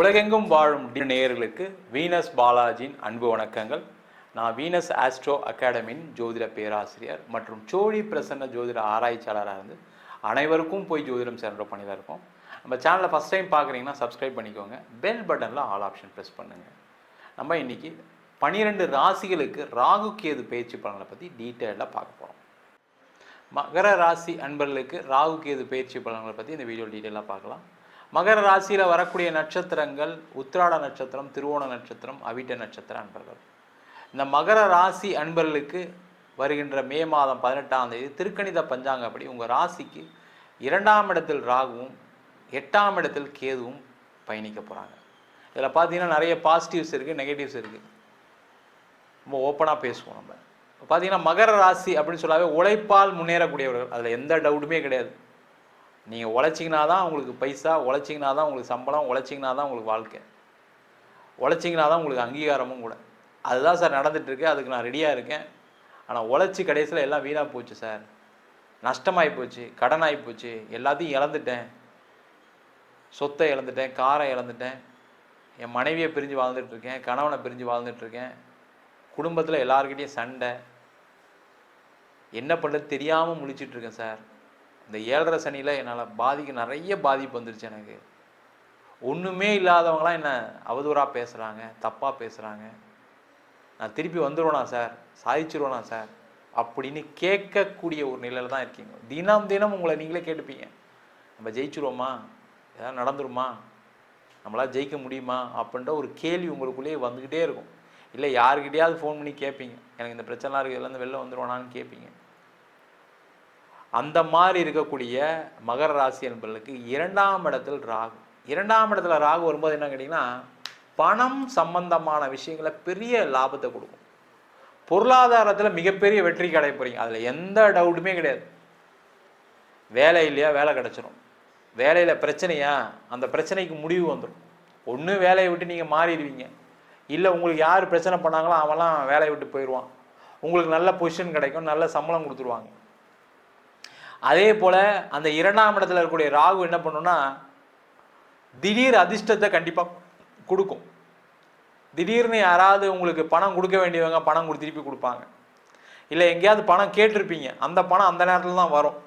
உலகெங்கும் வாழும் நேயர்களுக்கு வீனஸ் பாலாஜியின் அன்பு வணக்கங்கள். நான் வீனஸ் ஆஸ்ட்ரோ அகாடமியின் ஜோதிட பேராசிரியர் மற்றும் சோழி பிரசன்ன ஜோதிட ஆராய்ச்சியாளராக இருந்து அனைவருக்கும் போய் ஜோதிடம் சேர்ந்த பண்ணிதான் இருக்கோம். நம்ம சேனலை ஃபஸ்ட் டைம் பார்க்குறீங்கன்னா சப்ஸ்கிரைப் பண்ணிக்கோங்க. பெல் பட்டனில் ஆல் ஆப்ஷன் ப்ரெஸ் பண்ணுங்கள் நம்ம இன்னைக்கு பன்னிரெண்டு ராசிகளுக்கு ராகு கேது பயிற்சி பலன்களை பற்றி டீட்டெயிலாக பார்க்க போகிறோம் மகர ராசி அன்பர்களுக்கு ராகு கேது பயிற்சி பலன்களை பற்றி இந்த வீடியோ டீட்டெயிலாக பார்க்கலாம். மகர ராசியில் வரக்கூடிய நட்சத்திரங்கள் உத்திராட நட்சத்திரம் திருவோண நட்சத்திரம் அவிட்ட நட்சத்திர அன்பர்கள். இந்த மகர ராசி அன்பர்களுக்கு வருகின்ற மே மாதம் பதினெட்டாம் தேதி திருக்கணித பஞ்சாங்கப்படி உங்கள் ராசிக்கு இரண்டாம் இடத்தில் ராகுவும் எட்டாம் இடத்தில் கேதுவும் பயணிக்க போகிறாங்க இதில் பார்த்தீங்கன்னா நிறைய பாசிட்டிவ்ஸ் இருக்குது நெகட்டிவ்ஸ் இருக்குது ரொம்ப ஓப்பனாக பேசுவோம் நம்ம. பார்த்தீங்கன்னா மகர ராசி அப்படின்னு சொல்லாவே உழைப்பால் முன்னேறக்கூடியவர்கள். அதில் எந்த டவுட்டுமே கிடையாது. நீங்கள் உழைச்சிங்கன்னா தான் உங்களுக்கு பைசா உழைச்சிங்கன்னா தான் உங்களுக்கு சம்பளம் உழைச்சிங்கன்னா தான் உங்களுக்கு வாழ்க்கை. உழைச்சிங்கன்னா தான் உங்களுக்கு அங்கீகாரமும் கூட. அதுதான் சார் நடந்துகிட்ருக்கு அதுக்கு நான் ரெடியாக இருக்கேன். ஆனால் உழைச்சி கடைசியில் எல்லாம் வீணாக போச்சு சார். நஷ்டமாகி போச்சு. கடனாகி போச்சு. எல்லாத்தையும் இழந்துட்டேன். சொத்தை இழந்துட்டேன். காரை இழந்துட்டேன். என் மனைவியை பிரிஞ்சு வாழ்ந்துட்டுருக்கேன். கணவனை பிரிஞ்சு வாழ்ந்துட்டுருக்கேன். குடும்பத்தில் எல்லாருக்கிட்டேயும் சண்டை. என்ன பண்ணுறது தெரியாமல் முழிச்சிட்ருக்கேன் சார். இந்த ஏழரை சனியில் என்னால் பாதிக்க நிறைய பாதிப்பு வந்துருச்சு எனக்கு. ஒன்றுமே இல்லாதவங்களாம் என்ன அவதூறாக பேசுகிறாங்க தப்பாக பேசுகிறாங்க நான் திருப்பி வந்துடுவேனா சார்? சாதிச்சிருவேனா சார்? அப்படின்னு கேட்கக்கூடிய ஒரு நிலையில் தான் இருக்கீங்க. தினம் தினம் உங்களை நீங்களே கேட்டுப்பீங்க. நம்ம ஜெயிச்சிருவோமா? ஏதாவது நடந்துருமா? நம்மளால் ஜெயிக்க முடியுமா? அப்படின்ற ஒரு கேள்வி உங்களுக்குள்ளேயே வந்துக்கிட்டே இருக்கும். இல்லை யாருக்கிட்டையாவது ஃபோன் பண்ணி கேட்பீங்க. எனக்கு இந்த பிரச்சனைலாம் இருக்குது இதுலேருந்து வெளில வந்துடுவானான்னு கேட்பீங்க. அந்த மாதிரி இருக்கக்கூடிய மகர ராசி என்பவர்களுக்கு இரண்டாம் இடத்தில் ராகு. இரண்டாம் இடத்துல ராகு வரும்போது என்ன கேட்டிங்கன்னா பணம் சம்பந்தமான விஷயங்களை பெரிய லாபத்தை கொடுக்கும். பொருளாதாரத்தில் மிகப்பெரிய வெற்றி கிடைக்க போகிறீங்க அதில் எந்த டவுட்டுமே கிடையாது. வேலை இல்லையா வேலை கிடச்சிரும். வேலையில் பிரச்சனையா அந்த பிரச்சனைக்கு முடிவு வந்துடும் ஒன்று வேலையை விட்டு நீங்கள் மாறிடுவீங்க. இல்லை உங்களுக்கு யார் பிரச்சனை பண்ணாங்களோ அவன்லாம் வேலையை விட்டு போயிடுவான். உங்களுக்கு நல்ல பொசிஷன் கிடைக்கும் நல்ல சம்பளம் கொடுத்துருவாங்க. அதே போல் அந்த இரண்டாம் இடத்துல இருக்கக்கூடிய ராகு என்ன பண்ணுன்னா திடீர் அதிர்ஷ்டத்தை கண்டிப்பாக கொடுக்கும். திடீர்னு யாராவது உங்களுக்கு பணம் கொடுக்க வேண்டியவங்க பணம் கொடு திருப்பி கொடுப்பாங்க. இல்லை எங்கேயாவது பணம் கேட்டிருப்பீங்க. அந்த பணம் அந்த நேரத்தில் தான் வரும்.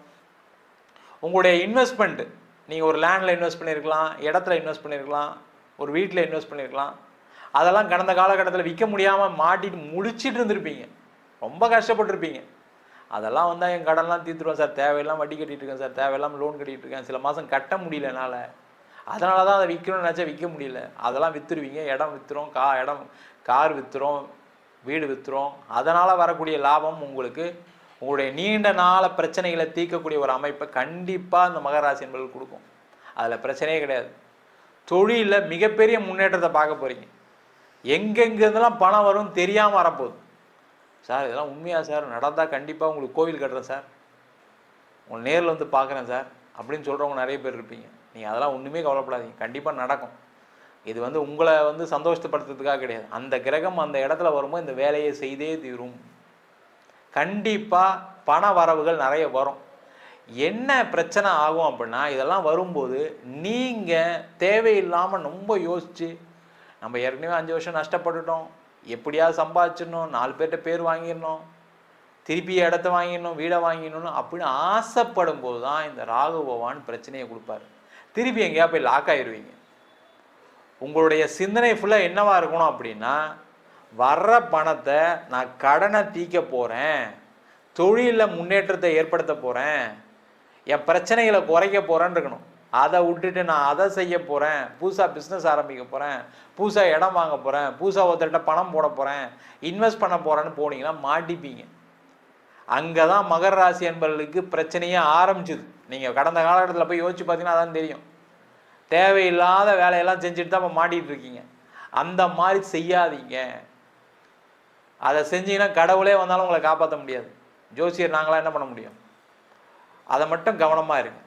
உங்களுடைய இன்வெஸ்ட்மெண்ட் நீங்கள் ஒரு லேண்டில் இன்வெஸ்ட் பண்ணியிருக்கலாம் இடத்துல இன்வெஸ்ட் பண்ணியிருக்கலாம் ஒரு வீட்டில் இன்வெஸ்ட் பண்ணியிருக்கலாம் அதெல்லாம் கடந்த காலகட்டத்தில் விற்க முடியாமல் மாட்டிட்டு முடிச்சிட்டு இருந்திருப்பீங்க. ரொம்ப கஷ்டப்பட்டிருப்பீங்க. அதெல்லாம் வந்தால் என் கடன்லாம் தீர்த்துருவேன் சார். தேவையில்லாம் வட்டி கட்டிட்டு இருக்கேன் சார். தேவையெல்லாம் லோன் கட்டிகிட்டு இருக்கேன். சில மாதம் கட்ட முடியல என்னால். அதனால தான் அதை விற்கணும்னு நினச்சா விற்க முடியல. அதெல்லாம் விற்றுருவீங்க இடம் விற்றுரும் கா இடம் கார் விற்றுரும் வீடு விற்றுரும் அதனால் வரக்கூடிய லாபம் உங்களுக்கு உங்களுடைய நீண்ட நாள பிரச்சனைகளை தீர்க்கக்கூடிய ஒரு அமைப்பை கண்டிப்பாக இந்த மகராசி என்பது கொடுக்கும். அதில் பிரச்சனையே கிடையாது. தொழிலில் மிகப்பெரிய முன்னேற்றத்தை பார்க்க போகிறீங்க எங்கெங்கேருந்தெல்லாம் பணம் வரும் தெரியாமல் வரப்போகுது. சார் இதெல்லாம் உண்மையாக சார்? நடந்தால் கண்டிப்பாக உங்களுக்கு கோவில் கட்டுறேன் சார். உங்களை நேரில் வந்து பார்க்குறேன் சார். அப்படின்னு சொல்கிறவங்க நிறைய பேர் இருப்பீங்க. நீங்கள் அதெல்லாம் ஒன்றுமே கவலைப்படாதீங்க. கண்டிப்பாக நடக்கும். இது வந்து உங்களை வந்து சந்தோஷப்படுத்துறதுக்காக கிடையாது. அந்த கிரகம் அந்த இடத்துல வரும்போது இந்த வேலையை செய்தே தீரும். கண்டிப்பாக பண வரவுகள் நிறைய வரும். என்ன பிரச்சனை ஆகும் அப்படின்னா இதெல்லாம் வரும்போது நீங்கள் தேவையில்லாமல் ரொம்ப யோசித்து நம்ம ஏற்கனவே அஞ்சு வருஷம் நஷ்டப்பட்டுட்டோம். எப்படியாவது சம்பாதிச்சிடணும் நாலு பேர்கிட்ட பேர் வாங்கிடணும் திருப்பி இடத்த வாங்கிடணும் வீடை வாங்கிடணும்னு அப்படின்னு ஆசைப்படும் போது தான் இந்த ராகு பகவான் பிரச்சனையை கொடுப்பாரு. திருப்பி எங்கேயா போய் லாக் ஆயிடுவீங்க உங்களுடைய சிந்தனை ஃபுல்லாக என்னவா இருக்கணும் அப்படின்னா வர்ற பணத்தை நான் கடனை தீக்க போகிறேன் தொழிலில் முன்னேற்றத்தை ஏற்படுத்த போகிறேன் என் பிரச்சனைகளை குறைக்க போகிறேன்னு இருக்கணும். அதை விட்டுட்டு நான் அதை செய்ய போகிறேன் புதுசாக பிஸ்னஸ் ஆரம்பிக்க போகிறேன் புதுசாக இடம் வாங்க போகிறேன் புதுசாக ஒருத்தர்கிட்ட பணம் போட போகிறேன் இன்வெஸ்ட் பண்ண போகிறேன்னு போனீங்கன்னா மாட்டிப்பீங்க. அங்கே தான் மகர ராசி என்பவர்களுக்கு பிரச்சனையே ஆரம்பிச்சுது. நீங்கள் கடந்த காலகட்டத்தில் போய் யோசிச்சு பார்த்தீங்கன்னா அதான் தெரியும். தேவையில்லாத வேலையெல்லாம் செஞ்சுட்டு தான் இப்போ மாட்டிகிட்டு இருக்கீங்க. அந்த மாதிரி செய்யாதீங்க. அதை செஞ்சீங்கன்னா கடவுளே வந்தாலும் உங்களை காப்பாற்ற முடியாது. ஜோசியர் நாங்களாம் என்ன பண்ண முடியும்? அதை மட்டும் கவனமாக இருங்க.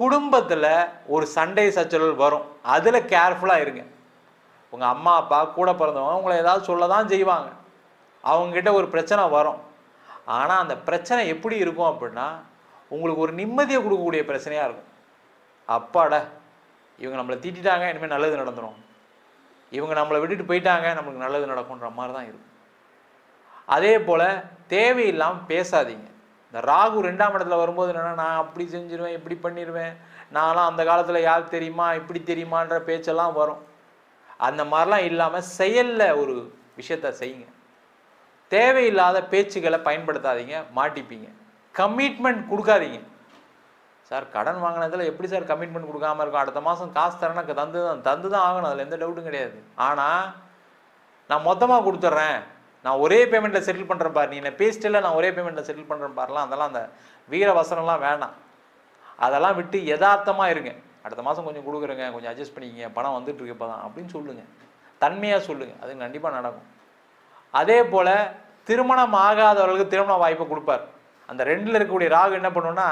குடும்பத்தில் ஒரு சண்டை சச்சரவு வரும். அதில் கேர்ஃபுல்லாக இருங்க. உங்கள் அம்மா அப்பா கூட பிறந்தவங்க உங்களை ஏதாவது சொல்ல தான் செய்வாங்க. அவங்கக்கிட்ட ஒரு பிரச்சனை வரும். ஆனால் அந்த பிரச்சனை எப்படி இருக்கும் அப்படின்னா உங்களுக்கு ஒரு நிம்மதியை கொடுக்கக்கூடிய பிரச்சனையாக இருக்கும். அப்பாடா இவங்க நம்மளை திட்டிட்டாங்க இனிமேல் நல்லது நடந்துடும் இவங்க நம்மளை விட்டுட்டு போயிட்டாங்க நம்மளுக்கு நல்லது நடக்கும்ன்ற மாதிரி தான் இருக்கும். அதே போல் தேவையில்லாமல் பேசாதீங்க. இந்த ராகு ரெண்டாம் இடத்துல வரும்போது என்னென்னா நான் அப்படி செஞ்சிருவேன் இப்படி பண்ணிடுவேன் நான்லாம் அந்த காலத்தில் யார் தெரியுமா இப்படி தெரியுமான்ற பேச்செல்லாம் வரும். அந்த மாதிரிலாம் இல்லாமல் செயலில் ஒரு விஷயத்த செய்யுங்க. தேவையில்லாத பேச்சுகளை பயன்படுத்தாதீங்க மாட்டிப்பீங்க. கமிட்மெண்ட் கொடுக்காதீங்க. சார் கடன் வாங்கினதில் எப்படி சார் கமிட்மெண்ட் கொடுக்காம இருக்கும்? அடுத்த மாதம் காசு தரேன்னா தந்து தான் தந்து தான் ஆகணும். அதில் எந்த டவுட்டும் கிடையாது. ஆனால் நான் மொத்தமாக கொடுத்துட்றேன். நான் ஒரே பேமெண்ட்டில் செட்டில் பண்ணுறேன் பாரு. நீ என்ன பேசிட்டில் நான் ஒரே பேமெண்ட்டில் செட்டில் பண்ணுறேன் பாருலாம் அதெல்லாம் அந்த வீர வசனம்லாம் வேணாம். அதெல்லாம் விட்டு யதார்த்தமாக இருங்க. அடுத்த மாதம் கொஞ்சம் கொடுக்குறேங்க கொஞ்சம் அட்ஜஸ்ட் பண்ணிக்கிங்க பணம் வந்துட்டு இருக்கு இப்போ தான் அப்படின்னு சொல்லுங்கள் தன்மையாக சொல்லுங்கள் அது கண்டிப்பாக நடக்கும். அதே போல் திருமணம் ஆகாதவர்களுக்கு திருமண வாய்ப்பை கொடுப்பார். அந்த ரெண்டில் இருக்கக்கூடிய ராகு என்ன பண்ணுன்னா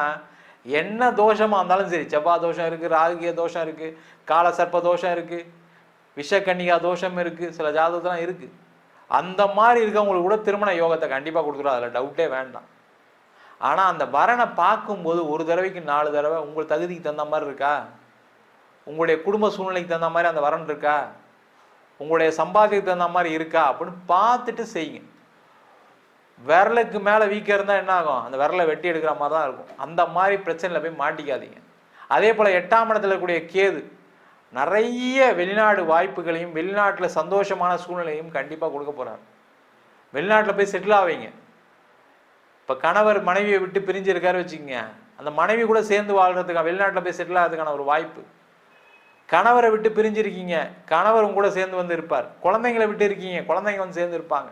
என்ன தோஷமாக இருந்தாலும் சரி செவ்வாய் தோஷம் இருக்குது ராகுகிய தோஷம் இருக்குது கால சர்ப்ப தோஷம் இருக்குது விஷக்கன்னிகா தோஷம் இருக்குது சில ஜாதகத்தெலாம் இருக்குது அந்த மாதிரி இருக்கவங்களுக்கு கூட திருமண யோகத்தை கண்டிப்பாக கொடுத்துரும். அதில் டவுட்டே வேண்டாம். ஆனால் அந்த வரனை பார்க்கும்போது ஒரு தடவைக்கு நாலு தடவை உங்கள் தகுதிக்கு தகுந்த மாதிரி இருக்கா? உங்களுடைய குடும்ப சூழ்நிலைக்கு தகுந்த மாதிரி அந்த வரன் இருக்கா? உங்களுடைய சம்பாத்தியத்துக்கு தகுந்த மாதிரி இருக்கா? அப்படின்னு பார்த்துட்டு செய்யுங்க. விரலுக்கு மேலே வீக்கம் இருந்தால் என்ன ஆகும்? அந்த விரலை வெட்டி எடுக்கிற மாதிரி தான் இருக்கும். அந்த மாதிரி பிரச்சனையில் போய் மாட்டிக்காதீங்க. அதே போல் எட்டாம் இடத்துல இருக்கக்கூடிய கேது நிறைய வெளிநாடு வாய்ப்புகளையும் வெளிநாட்டில் சந்தோஷமான சூழ்நிலையும் கண்டிப்பாக கொடுக்க போகிறார் வெளிநாட்டில் போய் செட்டில் ஆவீங்க. இப்போ கணவர் மனைவியை விட்டு பிரிஞ்சிருக்காரு வச்சுக்கோங்க. அந்த மனைவி கூட சேர்ந்து வாழ்கிறதுக்கான வெளிநாட்டில் போய் செட்டில் ஆகிறதுக்கான ஒரு வாய்ப்பு. கணவரை விட்டு பிரிஞ்சிருக்கீங்க. கணவர் உங்க கூட சேர்ந்து வந்து இருப்பார். குழந்தைங்களை விட்டு இருக்கீங்க. குழந்தைங்க வந்து சேர்ந்து இருப்பாங்க.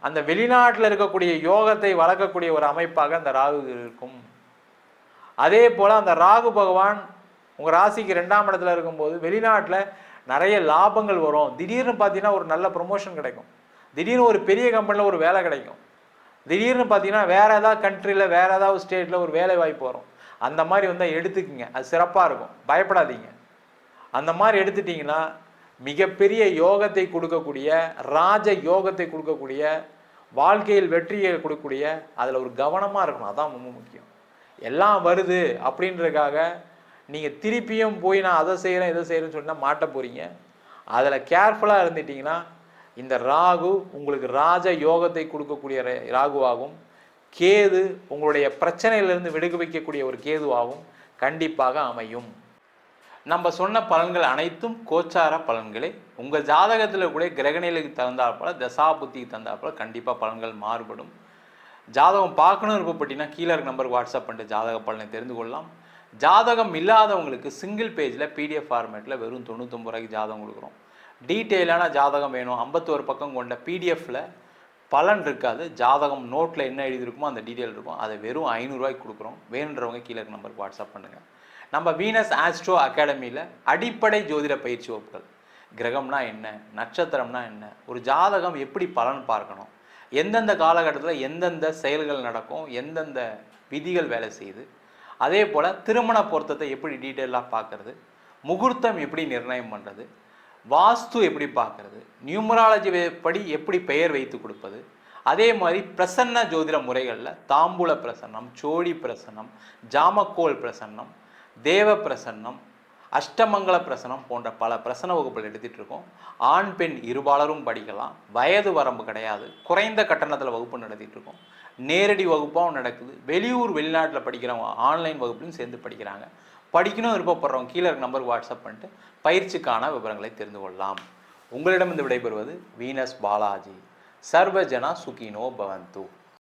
அந்த வெளிநாட்டில் இருக்கக்கூடிய யோகத்தை வளர்க்கக்கூடிய ஒரு அமைப்பாக அந்த ராகு இருக்கும். அதே போல் அந்த ராகு பகவான் உங்கள் ராசிக்கு ரெண்டாம் இடத்துல இருக்கும்போது வெளிநாட்டில் நிறைய லாபங்கள் வரும். திடீர்னு பார்த்தீங்கன்னா ஒரு நல்ல ப்ரொமோஷன் கிடைக்கும். திடீர்னு ஒரு பெரிய கம்பெனியில் ஒரு வேலை கிடைக்கும். திடீர்னு பார்த்தீங்கன்னா வேறு ஏதாவது கண்ட்ரியில் வேறு ஏதாவது ஸ்டேட்டில் ஒரு வேலை வாய்ப்பு வரும். அந்த மாதிரி வந்தால் எடுத்துக்குங்க. அது சிறப்பாக இருக்கும். பயப்படாதீங்க. அந்த மாதிரி எடுத்துட்டிங்கன்னா மிகப்பெரிய யோகத்தை கொடுக்கக்கூடிய ராஜ யோகத்தை கொடுக்கக்கூடிய வாழ்க்கையில் வெற்றியை கொடுக்கக்கூடிய அதில் ஒரு கவனமாக இருக்கணும். அதான் ரொம்ப முக்கியம். எல்லாம் வருது அப்படின்றதுக்காக நீங்கள் திருப்பியும் போய் நான் அதை செய்கிறேன் இதை செய்கிறேன்னு சொன்னால் மாட்ட போகிறீங்க அதில் கேர்ஃபுல்லாக இருந்துட்டிங்கன்னா இந்த ராகு உங்களுக்கு ராஜ யோகத்தை கொடுக்கக்கூடிய ராகுவாகும். கேது உங்களுடைய பிரச்சனையிலிருந்து விடுக வைக்கக்கூடிய ஒரு கேதுவாகும். கண்டிப்பாக அமையும். நம்ம சொன்ன பலன்கள் அனைத்தும் கோச்சார பலன்களே. உங்கள் ஜாதகத்தில் கூட கிரகநிலைக்கு தகுந்தாற்போல் தசா புத்திக்கு தகுந்தாற்போல கண்டிப்பாக பலன்கள் மாறுபடும். ஜாதகம் பார்க்கணும் விருப்பப்பட்டீங்கன்னா கீழே இருக்க நம்பருக்கு வாட்ஸ்அப் பண்ணிட்டு ஜாதக பலனை தெரிந்து கொள்ளலாம். ஜாதகம் இல்லாதவங்களுக்கு சிங்கிள் பேஜில் பிடிஎஃப் ஃபார்மேட்டில் வெறும் தொண்ணூத்தொம்பது ரூபாய்க்கு ஜாதகம் கொடுக்குறோம். டீட்டெயிலான ஜாதகம் வேணும். ஐம்பத்தோரு பக்கம் கொண்ட பிடிஎஃப்பில் பலன் இருக்காது. ஜாதகம் நோட்டில் என்ன எழுதியிருக்குமோ அந்த டீட்டெயில் இருக்கும். அதை வெறும் ஐநூறுரூவாய்க்கு கொடுக்குறோம். வேணுன்றவங்க கீழே இருக்க நம்பருக்கு வாட்ஸ்அப் பண்ணுங்கள் நம்ம வீனஸ் ஆஸ்ட்ரோ அகாடமியில் அடிப்படை ஜோதிட பயிற்சி வகுப்புகள். கிரகம்னா என்ன? நட்சத்திரம்னா என்ன? ஒரு ஜாதகம் எப்படி பலன் பார்க்கணும்? எந்தெந்த காலகட்டத்தில் எந்தெந்த செயல்கள் நடக்கும்? எந்தெந்த விதிகள் வேலை செய்யுது? அதே போல் திருமண பொருத்தத்தை எப்படி டீட்டெயிலாக பார்க்கறது முகூர்த்தம் எப்படி நிர்ணயம் பண்ணுறது வாஸ்து எப்படி பார்க்கறது நியூமராலஜி படி எப்படி பெயர் வைத்து கொடுப்பது அதே மாதிரி பிரசன்ன ஜோதிட முறைகளில் தாம்பூல பிரசன்னம் சோழி பிரசன்னம் ஜாமக்கோல் பிரசன்னம் தேவ பிரசன்னம் அஷ்டமங்கல பிரசனம் போன்ற பல பிரசன வகுப்புகள் எடுத்துகிட்டு இருக்கோம் ஆண் பெண் இருபாலரும் படிக்கலாம். வயது வரம்பு கிடையாது. குறைந்த கட்டணத்தில் வகுப்பு நடத்திட்டு இருக்கோம் நேரடி வகுப்பாகவும் நடக்குது. வெளியூர் வெளிநாட்டில் படிக்கிறவங்க ஆன்லைன் வகுப்புலையும் சேர்ந்து படிக்கிறாங்க. படிக்கணும் விருப்பப்படுறவங்க கீழே இருக்க நம்பருக்கு வாட்ஸ்அப் பண்ணிட்டு பயிற்சிக்கான விவரங்களை தெரிந்து கொள்ளலாம். உங்களிடம் விடைபெறுவது வீனஸ் பாலாஜி. சர்வஜனா சுகினோ பவந்து.